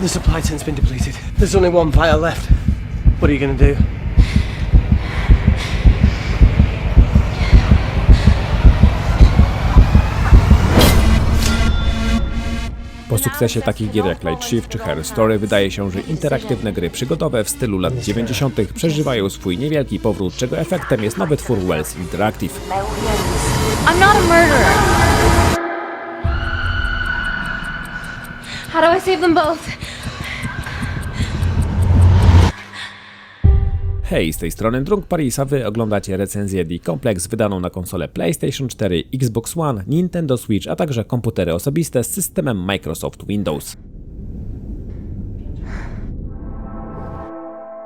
The supply tent's been depleted. There's only one vial left. What are you gonna do? Po sukcesie takich gier jak Light Shift czy Her Story wydaje się, że interaktywne gry przygodowe w stylu lat 90. przeżywają swój niewielki powrót, czego efektem jest nowy twór Wells Interactive. I'm not a murderer. How do I save them both? Hej, z tej strony Drunk Paris, a wy oglądacie recenzję The Complex wydaną na konsolę PlayStation 4, Xbox One, Nintendo Switch, a także komputery osobiste z systemem Microsoft Windows.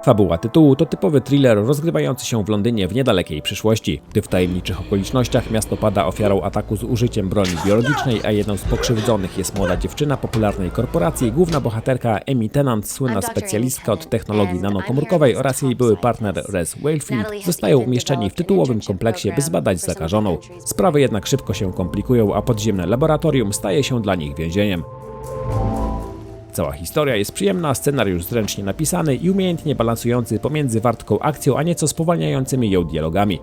Fabuła tytułu to typowy thriller rozgrywający się w Londynie w niedalekiej przyszłości, gdy w tajemniczych okolicznościach miasto pada ofiarą ataku z użyciem broni biologicznej, a jedną z pokrzywdzonych jest młoda dziewczyna popularnej korporacji, główna bohaterka Amy Tennant, słynna specjalistka od technologii nanokomórkowej oraz jej były partner Res Wakefield zostają umieszczeni w tytułowym kompleksie, by zbadać zakażoną. Sprawy jednak szybko się komplikują, a podziemne laboratorium staje się dla nich więzieniem. Cała historia jest przyjemna, scenariusz zręcznie napisany i umiejętnie balansujący pomiędzy wartką akcją, a nieco spowalniającymi ją dialogami.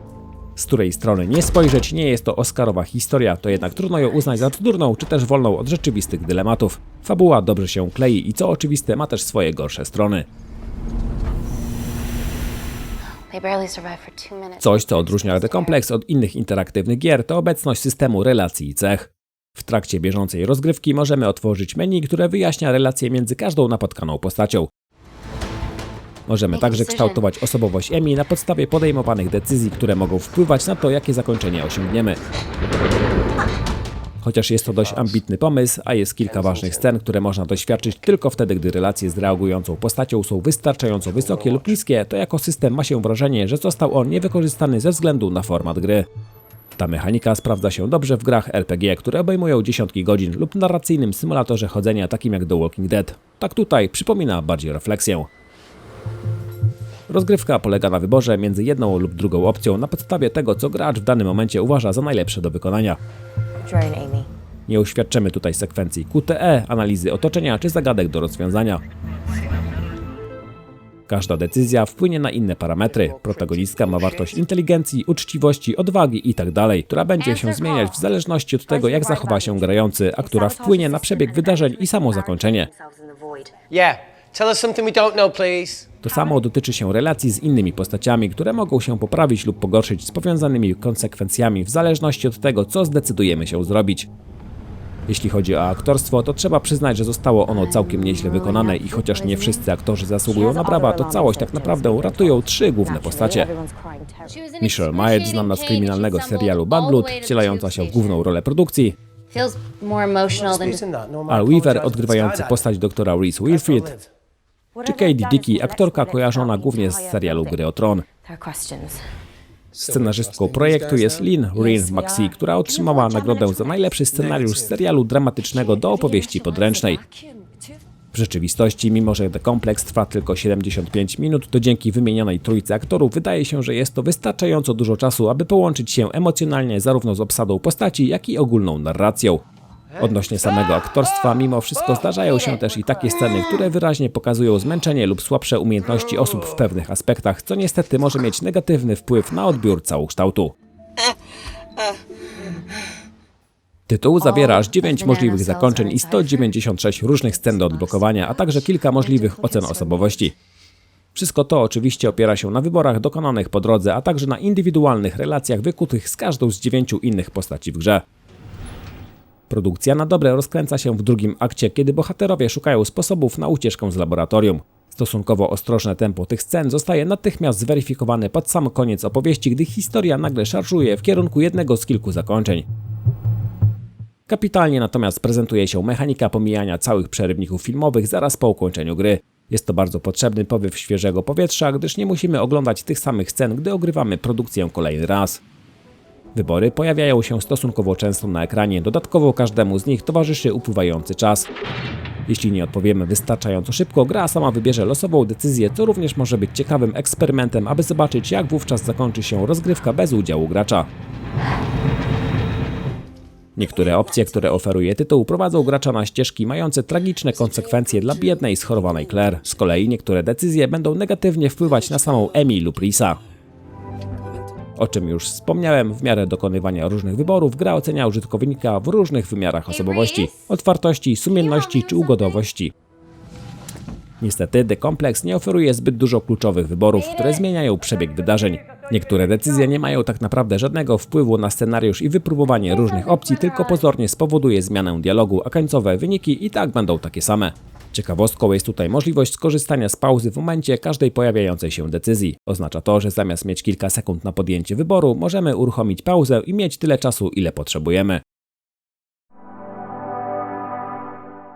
Z której strony nie spojrzeć, nie jest to Oscarowa historia, to jednak trudno ją uznać za bzdurną, czy też wolną od rzeczywistych dylematów. Fabuła dobrze się klei i co oczywiste ma też swoje gorsze strony. Coś, co odróżnia The Complex od innych interaktywnych gier, to obecność systemu relacji i cech. W trakcie bieżącej rozgrywki możemy otworzyć menu, które wyjaśnia relacje między każdą napotkaną postacią. Możemy także kształtować osobowość Emi na podstawie podejmowanych decyzji, które mogą wpływać na to, jakie zakończenie osiągniemy. Chociaż jest to dość ambitny pomysł, a jest kilka ważnych scen, które można doświadczyć tylko wtedy, gdy relacje z reagującą postacią są wystarczająco wysokie lub niskie, to jako system ma się wrażenie, że został on niewykorzystany ze względu na format gry. Ta mechanika sprawdza się dobrze w grach RPG, które obejmują dziesiątki godzin lub narracyjnym symulatorze chodzenia takim jak The Walking Dead. Tak tutaj przypomina bardziej refleksję. Rozgrywka polega na wyborze między jedną lub drugą opcją na podstawie tego, co gracz w danym momencie uważa za najlepsze do wykonania. Nie uświadczymy tutaj sekwencji QTE, analizy otoczenia czy zagadek do rozwiązania. Każda decyzja wpłynie na inne parametry. Protagonistka ma wartość inteligencji, uczciwości, odwagi itd., która będzie się zmieniać w zależności od tego, jak zachowa się grający, a która wpłynie na przebieg wydarzeń i samo zakończenie. Yeah. Tell us something we don't know, please. To samo dotyczy się relacji z innymi postaciami, które mogą się poprawić lub pogorszyć z powiązanymi konsekwencjami w zależności od tego, co zdecydujemy się zrobić. Jeśli chodzi o aktorstwo, to trzeba przyznać, że zostało ono całkiem nieźle wykonane i chociaż nie wszyscy aktorzy zasługują na brawa, to całość tak naprawdę ratują trzy główne postacie. Michelle Myers, znana z kryminalnego serialu Bad Blood, wcielająca się w główną rolę produkcji? Al Weaver, odgrywający postać doktora Reese Wilfrid, czy Katie Dickey, aktorka kojarzona głównie z serialu Gry o Tron. Scenarzystką projektu jest Lynn Rin Maxey, która otrzymała nagrodę za najlepszy scenariusz serialu dramatycznego do opowieści podręcznej. W rzeczywistości, mimo że The Complex trwa tylko 75 minut, to dzięki wymienionej trójce aktorów wydaje się, że jest to wystarczająco dużo czasu, aby połączyć się emocjonalnie zarówno z obsadą postaci, jak i ogólną narracją. Odnośnie samego aktorstwa, mimo wszystko zdarzają się też i takie sceny, które wyraźnie pokazują zmęczenie lub słabsze umiejętności osób w pewnych aspektach, co niestety może mieć negatywny wpływ na odbiór całokształtu. Tytuł zawiera aż 9 możliwych zakończeń i 196 różnych scen do odblokowania, a także kilka możliwych ocen osobowości. Wszystko to oczywiście opiera się na wyborach dokonanych po drodze, a także na indywidualnych relacjach wykutych z każdą z dziewięciu innych postaci w grze. Produkcja na dobre rozkręca się w drugim akcie, kiedy bohaterowie szukają sposobów na ucieczkę z laboratorium. Stosunkowo ostrożne tempo tych scen zostaje natychmiast zweryfikowane pod sam koniec opowieści, gdy historia nagle szarżuje w kierunku jednego z kilku zakończeń. Kapitalnie natomiast prezentuje się mechanika pomijania całych przerywników filmowych zaraz po ukończeniu gry. Jest to bardzo potrzebny powiew świeżego powietrza, gdyż nie musimy oglądać tych samych scen, gdy ogrywamy produkcję kolejny raz. Wybory pojawiają się stosunkowo często na ekranie, dodatkowo każdemu z nich towarzyszy upływający czas. Jeśli nie odpowiemy wystarczająco szybko, gra sama wybierze losową decyzję, co również może być ciekawym eksperymentem, aby zobaczyć jak wówczas zakończy się rozgrywka bez udziału gracza. Niektóre opcje, które oferuje tytuł, prowadzą gracza na ścieżki mające tragiczne konsekwencje dla biednej, schorowanej Claire. Z kolei niektóre decyzje będą negatywnie wpływać na samą Emi lub Risa. O czym już wspomniałem, w miarę dokonywania różnych wyborów gra ocenia użytkownika w różnych wymiarach osobowości, otwartości, sumienności czy ugodowości. Niestety, The Complex nie oferuje zbyt dużo kluczowych wyborów, które zmieniają przebieg wydarzeń. Niektóre decyzje nie mają tak naprawdę żadnego wpływu na scenariusz i wypróbowanie różnych opcji tylko pozornie spowoduje zmianę dialogu, a końcowe wyniki i tak będą takie same. Ciekawostką jest tutaj możliwość skorzystania z pauzy w momencie każdej pojawiającej się decyzji. Oznacza to, że zamiast mieć kilka sekund na podjęcie wyboru, możemy uruchomić pauzę i mieć tyle czasu, ile potrzebujemy.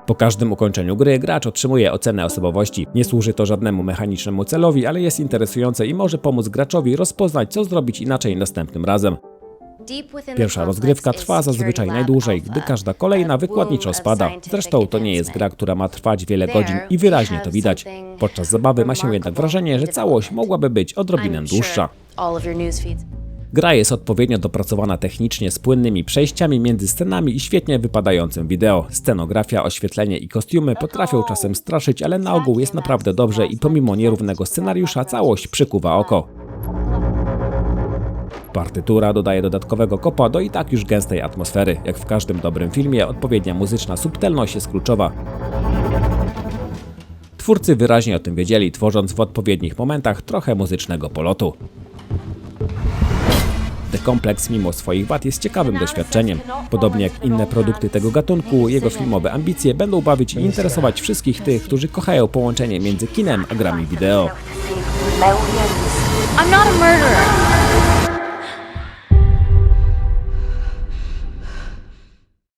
Po każdym ukończeniu gry gracz otrzymuje ocenę osobowości. Nie służy to żadnemu mechanicznemu celowi, ale jest interesujące i może pomóc graczowi rozpoznać, co zrobić inaczej następnym razem. Pierwsza rozgrywka trwa zazwyczaj najdłużej, gdy każda kolejna wykładniczo spada. Zresztą to nie jest gra, która ma trwać wiele godzin i wyraźnie to widać. Podczas zabawy ma się jednak wrażenie, że całość mogłaby być odrobinę dłuższa. Gra jest odpowiednio dopracowana technicznie z płynnymi przejściami między scenami i świetnie wypadającym wideo. Scenografia, oświetlenie i kostiumy potrafią czasem straszyć, ale na ogół jest naprawdę dobrze i pomimo nierównego scenariusza całość przykuwa oko. Partytura dodaje dodatkowego kopa do i tak już gęstej atmosfery. Jak w każdym dobrym filmie, odpowiednia muzyczna subtelność jest kluczowa. Twórcy wyraźnie o tym wiedzieli, tworząc w odpowiednich momentach trochę muzycznego polotu. The Complex mimo swoich wad jest ciekawym doświadczeniem. Podobnie jak inne produkty tego gatunku, jego filmowe ambicje będą bawić i interesować wszystkich tych, którzy kochają połączenie między kinem a grami wideo. I'm not a murderer.